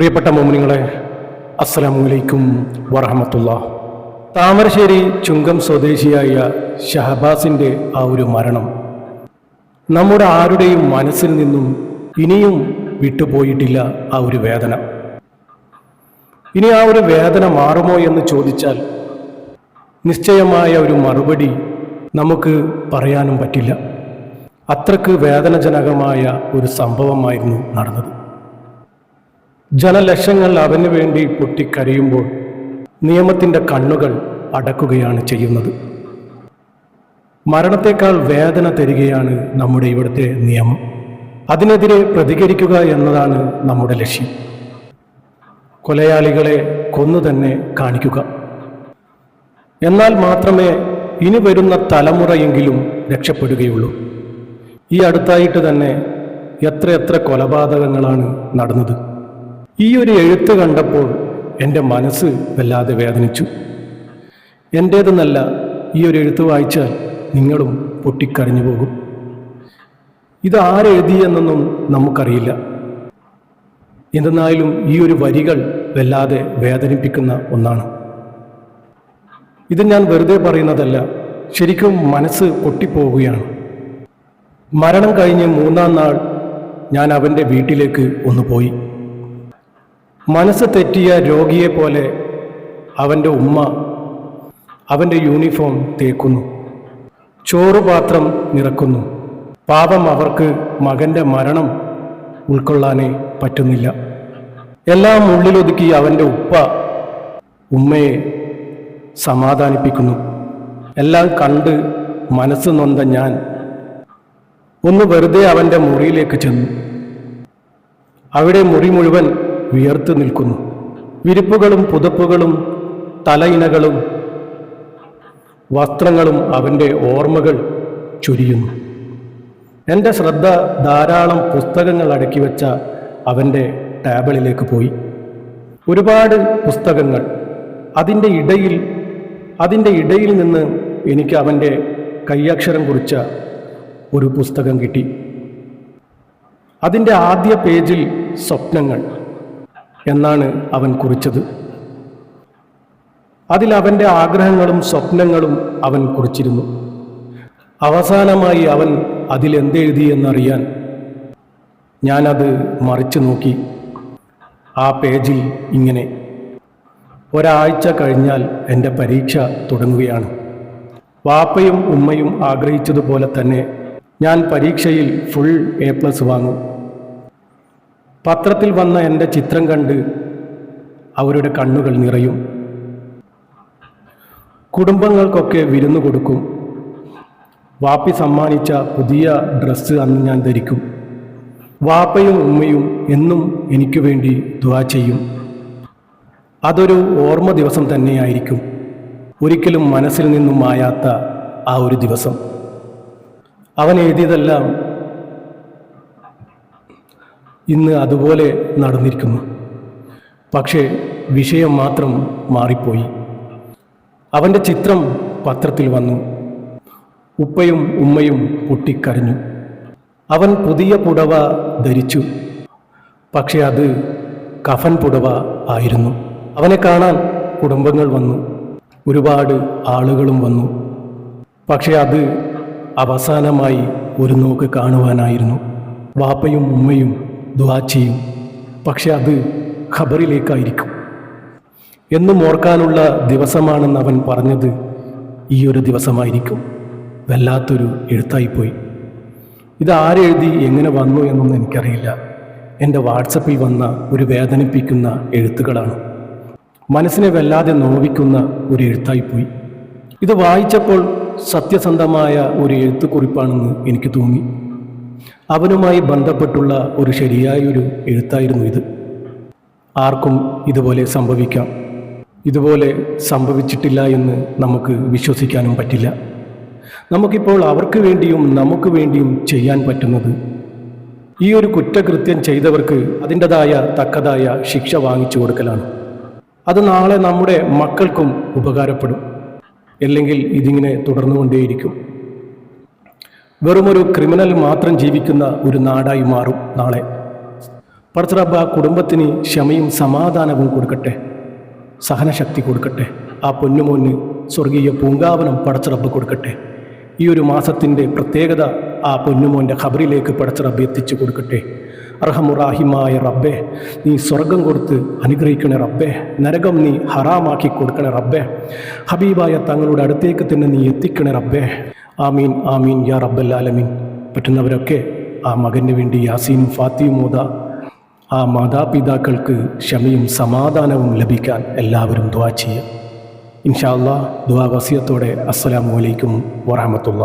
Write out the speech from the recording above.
പ്രിയപ്പെട്ട മോമിനിങ്ങളെ അസ്സലാമലൈക്കും വറഹമത്തുള്ള. താമരശ്ശേരി ചുങ്കം സ്വദേശിയായ ഷഹബാസിന്റെ ആ ഒരു മരണം നമ്മുടെ ആരുടെയും മനസ്സിൽ നിന്നും ഇനിയും വിട്ടുപോയിട്ടില്ല ആ ഒരു വേദന. ഇനി ആ ഒരു വേദന മാറുമോ എന്ന് ചോദിച്ചാൽ നിശ്ചയമായ ഒരു മറുപടി നമുക്ക് പറയാനും പറ്റില്ല. അത്രയ്ക്ക് വേദനജനകമായ ഒരു സംഭവമായിരുന്നു നടന്നത്. ജനലക്ഷങ്ങൾ അവന് വേണ്ടി പൊട്ടിക്കരയുമ്പോൾ നിയമത്തിന്റെ കണ്ണുകൾ അടക്കുകയാണ് ചെയ്യുന്നത്. മരണത്തെക്കാൾ വേദന തരികയാണ് നമ്മുടെ ഇവിടുത്തെ നിയമം. അതിനെതിരെ പ്രതികരിക്കുക എന്നതാണ് നമ്മുടെ ലക്ഷ്യം. കൊലയാളികളെ കൊന്നു തന്നെ കാണിക്കുക. എന്നാൽ മാത്രമേ ഇനി വരുന്ന തലമുറയെങ്കിലും രക്ഷപ്പെടുകയുള്ളൂ. ഈ അടുത്തായിട്ട് തന്നെ എത്രയെത്ര കൊലപാതകങ്ങളാണ് നടന്നത്. ഈ ഒരു എഴുത്ത് കണ്ടപ്പോൾ എന്റെ മനസ്സ് വല്ലാതെ വേദനിച്ചു. എന്റേതെന്നല്ല ഈ ഒരു എഴുത്ത് വായിച്ചാൽ നിങ്ങളും പൊട്ടിക്കരഞ്ഞു പോകും. ഇത് ആരെഴുതി എന്നൊന്നും നമുക്കറിയില്ല. എന്തെന്നായാലും ഈ ഒരു വരികൾ വല്ലാതെ വേദനിപ്പിക്കുന്ന ഒന്നാണ്. ഇത് ഞാൻ വെറുതെ പറയുന്നതല്ല ശരിക്കും മനസ്സ് പൊട്ടിപ്പോവുകയാണ്. മരണം കഴിഞ്ഞ് മൂന്നാം നാൾ ഞാൻ അവന്റെ വീട്ടിലേക്ക് ഒന്ന് പോയി. മനസ്സ് തെറ്റിയ രോഗിയെ പോലെ അവന്റെ ഉമ്മ അവന്റെ യൂണിഫോം തേക്കുന്നു. ചോറുപാത്രം നിറക്കുന്നു. പാപം അവർക്ക് മകന്റെ മരണം ഉൾക്കൊള്ളാനേ പറ്റുന്നില്ല. എല്ലാം ഉള്ളിലൊതുക്കി അവന്റെ ഉപ്പ ഉമ്മയെ സമാധാനിപ്പിക്കുന്നു. എല്ലാം കണ്ട് മനസ്സ് നൊന്ത ഞാൻ ഒന്ന് വെറുതെ അവന്റെ മുറിയിലേക്ക് ചെന്നു. അവിടെ മുറി മുഴുവൻ വിയർത്ത് നിൽക്കുന്നു. വിരിപ്പുകളും പുതപ്പുകളും തലയിണകളും വസ്ത്രങ്ങളും അവന്റെ ഓർമ്മകൾ ചുരിയുന്നു. എന്റെ ശ്രദ്ധ ധാരാളം പുസ്തകങ്ങൾ അടക്കി വെച്ച അവന്റെ ടേബിളിലേക്ക് പോയി. ഒരുപാട് പുസ്തകങ്ങൾ. അതിന്റെ ഇടയിൽ അതിന്റെ ഇടയിൽ നിന്ന് എനിക്ക് അവന്റെ കയ്യക്ഷരം കുറിച്ച ഒരു പുസ്തകം കിട്ടി. അതിന്റെ ആദ്യ പേജിൽ സ്വപ്നങ്ങൾ. എന്നാണ് അവൻ കുറിച്ചത്. അതിൽ അവന്റെ ആഗ്രഹങ്ങളും സ്വപ്നങ്ങളും അവൻ കുറിച്ചിരുന്നു. അവസാനമായി അവൻ അതിലെന്തെഴുതി എന്നറിയാൻ ഞാനത് മറിച്ചു നോക്കി. ആ പേജിൽ ഇങ്ങനെ ഒരാഴ്ച കഴിഞ്ഞാൽ എന്റെ പരീക്ഷ തുടങ്ങുകയാണ്. വാപ്പയും ഉമ്മയും ആഗ്രഹിച്ചതുപോലെ തന്നെ ഞാൻ പരീക്ഷയിൽ ഫുൾ എ പ്ലസ് വാങ്ങും. പത്രത്തിൽ വന്ന എന്റെ ചിത്രം കണ്ട് അവരുടെ കണ്ണുകൾ നിറയും. കുടുംബങ്ങൾക്കൊക്കെ വിരുന്നു കൊടുക്കും. വാപ്പി സമ്മാനിച്ച പുതിയ ഡ്രസ്സ് അന്ന് ഞാൻ ധരിക്കും. വാപ്പയും ഉമ്മയും എന്നും എനിക്ക് വേണ്ടി ദുവാ ചെയ്യും. അതൊരു ഓർമ്മ ദിവസം തന്നെയായിരിക്കും. ഒരിക്കലും മനസ്സിൽ നിന്നും മായാത്ത ആ ഒരു ദിവസം. അവൻ എഴുതിയതെല്ലാം ഇന്ന് അതുപോലെ നടന്നിരിക്കുന്നു. പക്ഷേ വിഷയം മാത്രം മാറിപ്പോയി. അവന്റെ ചിത്രം പത്രത്തിൽ വന്നു. ഉപ്പയും ഉമ്മയും പൊട്ടിക്കരഞ്ഞു. അവൻ പുതിയ പുടവ ധരിച്ചു. പക്ഷേ അത് കഫൻ പുടവ ആയിരുന്നു. അവനെ കാണാൻ കുടുംബങ്ങൾ വന്നു. ഒരുപാട് ആളുകളും വന്നു. പക്ഷേ അത് അവസാനമായി ഒരു നോക്ക് കാണുവാനായിരുന്നു. വാപ്പയും ഉമ്മയും ദുവാ ചെയ്യും. പക്ഷെ അത് ഖബറിലേക്കായിരിക്കും. എന്നും ഓർക്കാനുള്ള ദിവസമാണെന്ന് അവൻ പറഞ്ഞത് ഈ ഒരു ദിവസമായിരിക്കും. വല്ലാത്തൊരു എഴുത്തായിപ്പോയി. ഇത് ആരെഴുതി എങ്ങനെ വന്നു എന്നൊന്നും എനിക്കറിയില്ല. എന്റെ വാട്സപ്പിൽ വന്ന ഒരു വേദനിപ്പിക്കുന്ന എഴുത്തുകളാണ്. മനസ്സിനെ വല്ലാതെ നോവിക്കുന്ന ഒരു എഴുത്തായിപ്പോയി. ഇത് വായിച്ചപ്പോൾ സത്യസന്ധമായ ഒരു എഴുത്തുകുറിപ്പാണെന്ന് എനിക്ക് തോന്നി. അവനുമായി ബന്ധപ്പെട്ടുള്ള ഒരു ശരിയായ ഒരു എഴുത്തായിരുന്നു ഇത്. ആർക്കും ഇതുപോലെ സംഭവിക്കാം. ഇതുപോലെ സംഭവിച്ചിട്ടില്ല എന്ന് നമുക്ക് വിശ്വസിക്കാനും പറ്റില്ല. നമുക്കിപ്പോൾ അവർക്ക് വേണ്ടിയും നമുക്ക് വേണ്ടിയും ചെയ്യാൻ പറ്റുന്നത് ഈ ഒരു കുറ്റകൃത്യം ചെയ്തവർക്ക് അതിന്റെതായ തക്കതായ ശിക്ഷ വാങ്ങിച്ചു കൊടുക്കലാണ്. അത് നാളെ നമ്മുടെ മക്കൾക്കും ഉപകാരപ്പെടും. അല്ലെങ്കിൽ ഇതിങ്ങനെ തുടർന്നുകൊണ്ടേയിരിക്കും. വെറുമൊരു ക്രിമിനൽ മാത്രം ജീവിക്കുന്ന ഒരു നാടായി മാറും നാളെ. പടച്ചറബ്ബ് കുടുംബത്തിന് ക്ഷമയും സമാധാനവും കൊടുക്കട്ടെ. സഹനശക്തി കൊടുക്കട്ടെ. ആ പൊന്നുമോന് സ്വർഗീയ പൂങ്കാവനം പടച്ചറബ്ബ് കൊടുക്കട്ടെ. ഈ ഒരു മാസത്തിന്റെ പ്രത്യേകത ആ പൊന്നുമോന്റെ ഖബറിലേക്ക് പടച്ചറബ് എത്തിച്ചു കൊടുക്കട്ടെ. അർഹമുറാഹിമായ റബ്ബെ നീ സ്വർഗം കൊടുത്ത് അനുഗ്രഹിക്കണേ റബ്ബെ. നരകം നീ ഹറാമാക്കി കൊടുക്കണേ റബ്ബെ. ഹബീബായ തങ്ങളുടെ അടുത്തേക്ക് തന്നെ നീ എത്തിക്കണേ റബ്ബേ. ആമീൻ ആമീൻ യാ റബ്ബല്ലാലമീൻ പറ്റുന്നവരൊക്കെ ആ മകന് വേണ്ടി യാസീനും ഫാത്തിയും മൂത ആ മാതാപിതാക്കൾക്ക് ക്ഷമയും സമാധാനവും ലഭിക്കാൻ എല്ലാവരും ദ്വാ ചെയ്യുക ഇൻഷാ അല്ലാ ദുവാ വസിയത്തോടെ അസ്സലാമലൈക്കും വറഹമത്തുള്ള